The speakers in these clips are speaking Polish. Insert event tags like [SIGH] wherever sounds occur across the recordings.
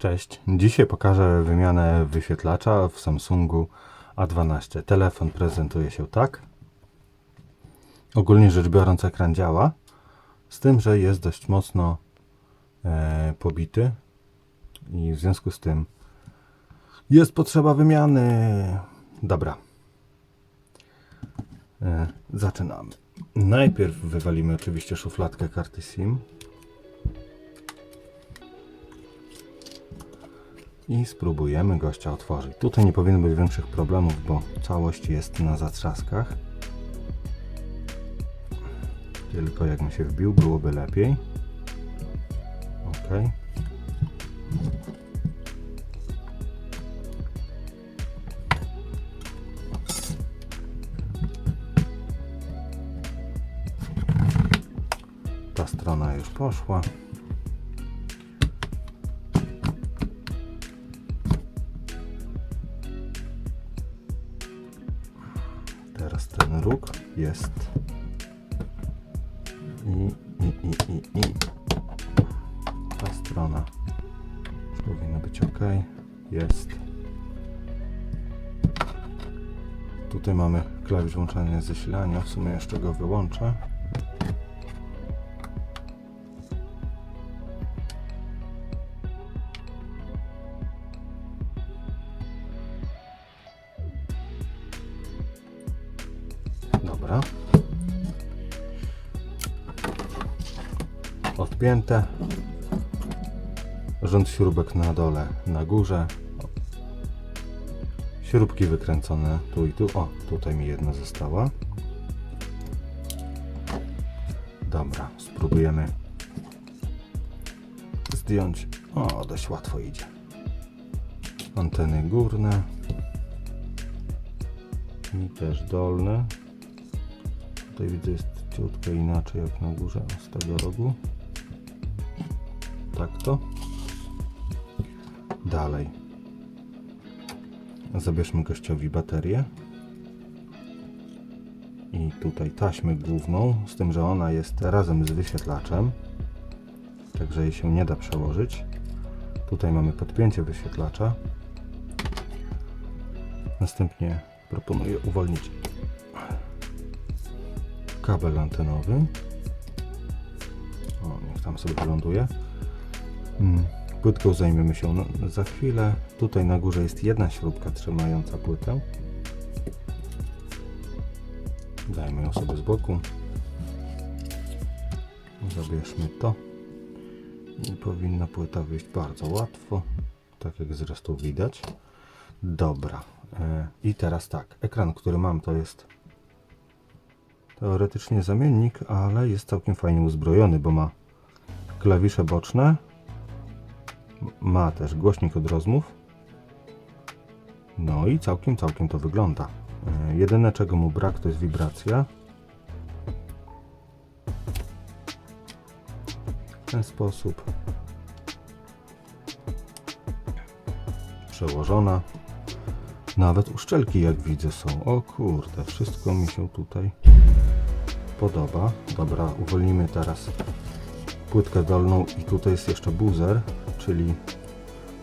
Cześć. Dzisiaj pokażę wymianę wyświetlacza w Samsungu A12. Telefon prezentuje się tak. Ogólnie rzecz biorąc ekran działa, z tym, że jest dość mocno e, pobity i w związku z tym jest potrzeba wymiany. Dobra. E, zaczynamy. Najpierw wywalimy oczywiście szufladkę karty SIM. I spróbujemy gościa otworzyć. Tutaj nie powinno być większych problemów, bo całość jest na zatrzaskach. Tylko jakbym się wbił, byłoby lepiej. Ok. Ta strona już poszła. Teraz ten róg jest. I, i, i, i, i. Ta strona powinna być ok. Jest. Tutaj mamy klawisz włączania zasilania. W sumie jeszcze go wyłączę. Rząd śrubek na dole, na górze. Śrubki wykręcone tu i tu. O, tutaj mi jedna została. Dobra, spróbujemy zdjąć. O, dość łatwo idzie. Anteny górne i też dolne. Tutaj widzę jest ciutko inaczej jak na górze z tego rogu. Tak to. Dalej. Zabierzmy gościowi baterię. I tutaj taśmę główną, z tym, że ona jest razem z wyświetlaczem. Także jej się nie da przełożyć. Tutaj mamy podpięcie wyświetlacza. Następnie proponuję uwolnić kabel antenowy. O, niech tam sobie wyląduje. Mm, Płytką zajmiemy się no, za chwilę. Tutaj na górze jest jedna śrubka trzymająca płytę. Dajmy ją sobie z boku. Zabierzmy to. I powinna płyta wyjść bardzo łatwo. Tak jak zresztą widać. Dobra. E, I teraz tak. Ekran, który mam to jest teoretycznie zamiennik, ale jest całkiem fajnie uzbrojony, bo ma klawisze boczne, ma też głośnik od rozmów. No i całkiem, całkiem to wygląda. E, Jedyne czego mu brak to jest wibracja. W ten sposób przełożona. Nawet uszczelki jak widzę są. O kurde, wszystko mi się tutaj podoba. Dobra, uwolnimy teraz płytkę dolną i tutaj jest jeszcze buzzer, czyli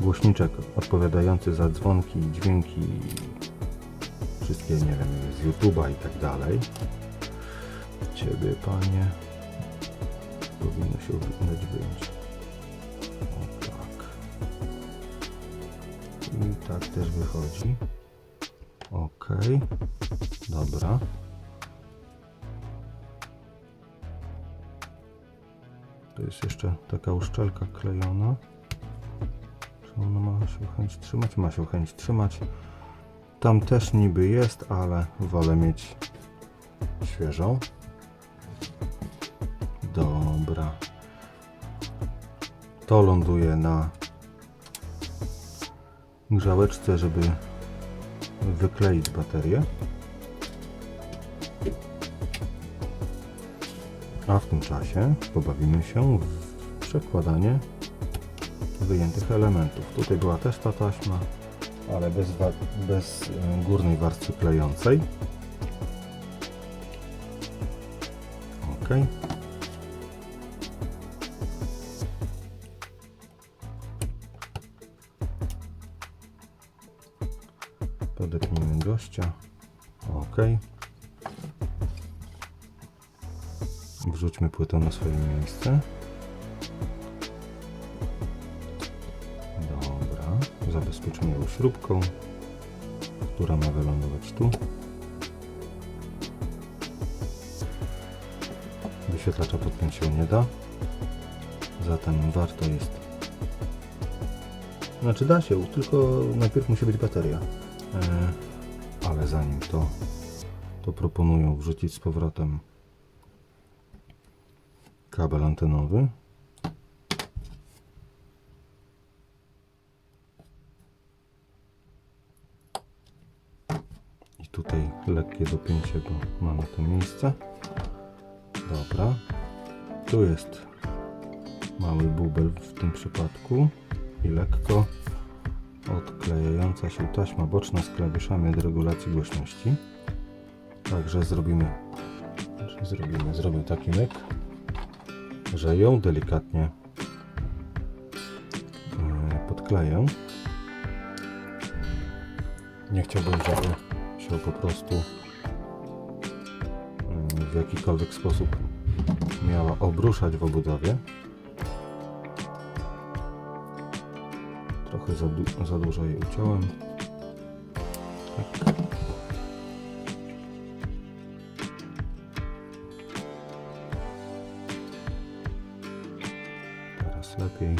głośniczek odpowiadający za dzwonki, dźwięki, wszystkie, nie wiem, z YouTube'a i tak dalej. Ciebie, panie, powinno się udać wyjąć. O tak. I tak też wychodzi. Ok. Dobra. To jest jeszcze taka uszczelka klejona. Ona ma się chęć trzymać? Ma się chęć trzymać. Tam też niby jest, ale wolę mieć świeżą. Dobra. To ląduje na grzałeczce, żeby wykleić baterię. A w tym czasie pobawimy się w przekładanie wyjętych elementów. Tutaj była też ta taśma, ale bez, bez e, górnej warstwy klejącej. Ok. Podepnijmy gościa. Ok. Wrzućmy płytę na swoje miejsce. Ją śrubką, która ma wylądować tu. Wyświetlacza podpiąć się nie da. Zatem warto jest. Znaczy da się, tylko najpierw musi być bateria. E, ale zanim to, to proponuję wrzucić z powrotem kabel antenowy. I tutaj lekkie dopięcie, bo mamy to miejsce. Dobra. Tu jest mały bubel w tym przypadku i lekko odklejająca się taśma boczna z klawiszami regulacji głośności. Także zrobimy, znaczy zrobimy, zrobię taki myk, że ją delikatnie e, podkleję. Nie chciałbym, żeby się po prostu e, w jakikolwiek sposób miała obruszać w obudowie. Trochę za, za dużo jej uciąłem. Tak. Teraz lepiej.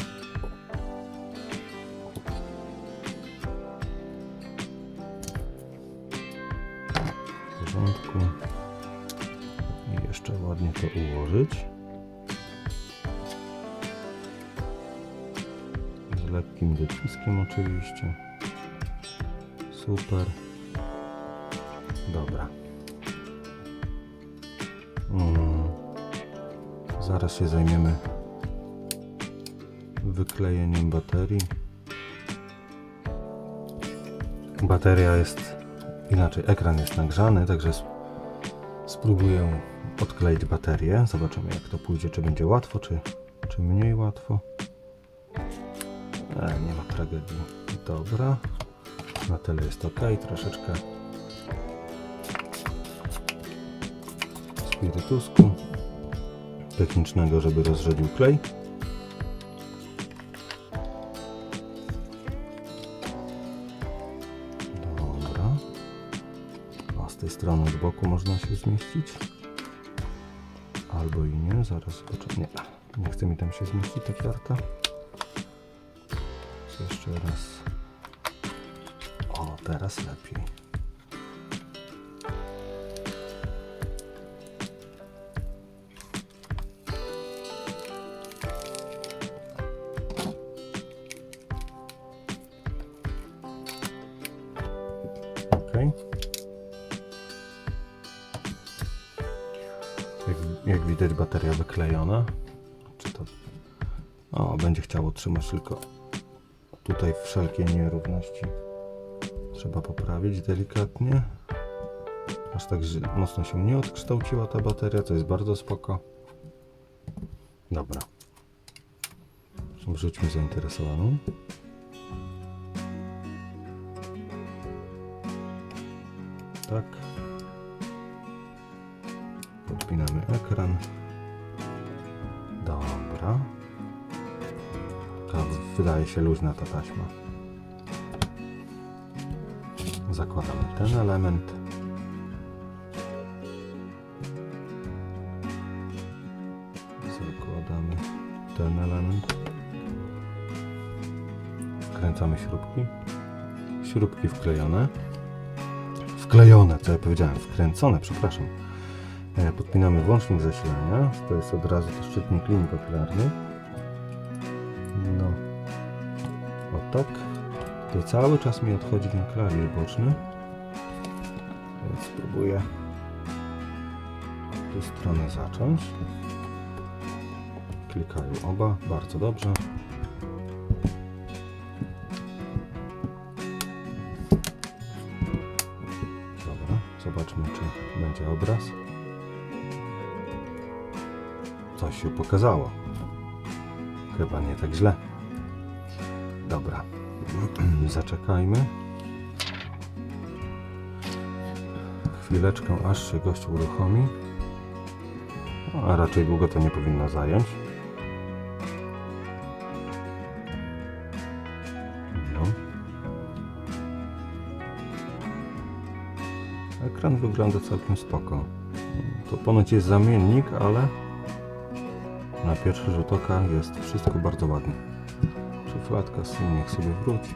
Ułożyć. Z lekkim dociskiem oczywiście. Super. Dobra. Mm. Zaraz się zajmiemy wyklejeniem baterii. Bateria jest inaczej, ekran jest nagrzany, także sp- spróbuję odkleić baterię. Zobaczymy jak to pójdzie, czy będzie łatwo, czy, czy mniej łatwo. E, nie ma tragedii. Dobra. Na tyle jest ok. Troszeczkę spirytusku technicznego, żeby rozrzedził klej. Dobra. A z tej strony od boku można się zmieścić. Albo i nie. Zaraz zobaczę. Nie. Nie chce mi tam się zmieścić ta karta. Jeszcze raz. O, teraz lepiej. Jak, widać bateria wyklejona. Czy to... O, będzie chciało trzymać tylko tutaj wszelkie nierówności trzeba poprawić delikatnie. Aż tak mocno się nie odkształciła ta bateria, co jest bardzo spoko. Dobra. Wrzućmy zainteresowaną. Tak. Podpinamy ekran. Dobra. Wydaje się luźna ta taśma. Zakładamy ten element. Zakładamy ten element. Wkręcamy śrubki. Śrubki wklejone. Wklejone, co ja powiedziałem, wkręcone, przepraszam. E, Podpinamy włącznik zasilania. To jest od razu to szczytnik linii papilarnych. No. O tak. To cały czas mi odchodzi ten klawisz boczny. Więc spróbuję tę stronę zacząć. Klikają oba, bardzo dobrze. Dobra, zobaczmy czy będzie obraz. Coś się pokazało. Chyba nie tak źle. Dobra. [CLEARS THROAT] Zaczekajmy. chwileczkę, aż się gość uruchomi. No, a raczej długo to nie powinno zająć. No. Ekran wygląda całkiem spoko. To ponoć jest zamiennik, ale na pierwszy rzut oka jest wszystko bardzo ładnie. Szufladka z tym niech sobie wróci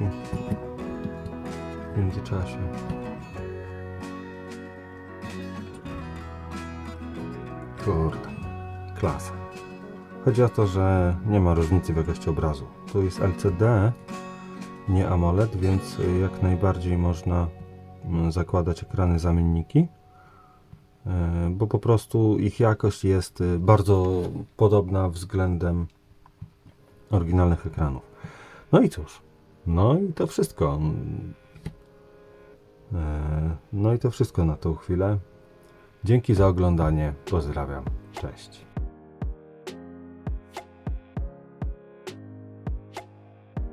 w międzyczasie. Kurde, klasa. Chodzi o to, że nie ma różnicy w jakości obrazu. To jest LCD, nie AMOLED, więc jak najbardziej można zakładać ekrany zamienniki, bo po prostu ich jakość jest y, bardzo podobna względem oryginalnych ekranów. No i cóż, no i to wszystko. E, No i to wszystko na tą chwilę. Dzięki za oglądanie. Pozdrawiam. Cześć.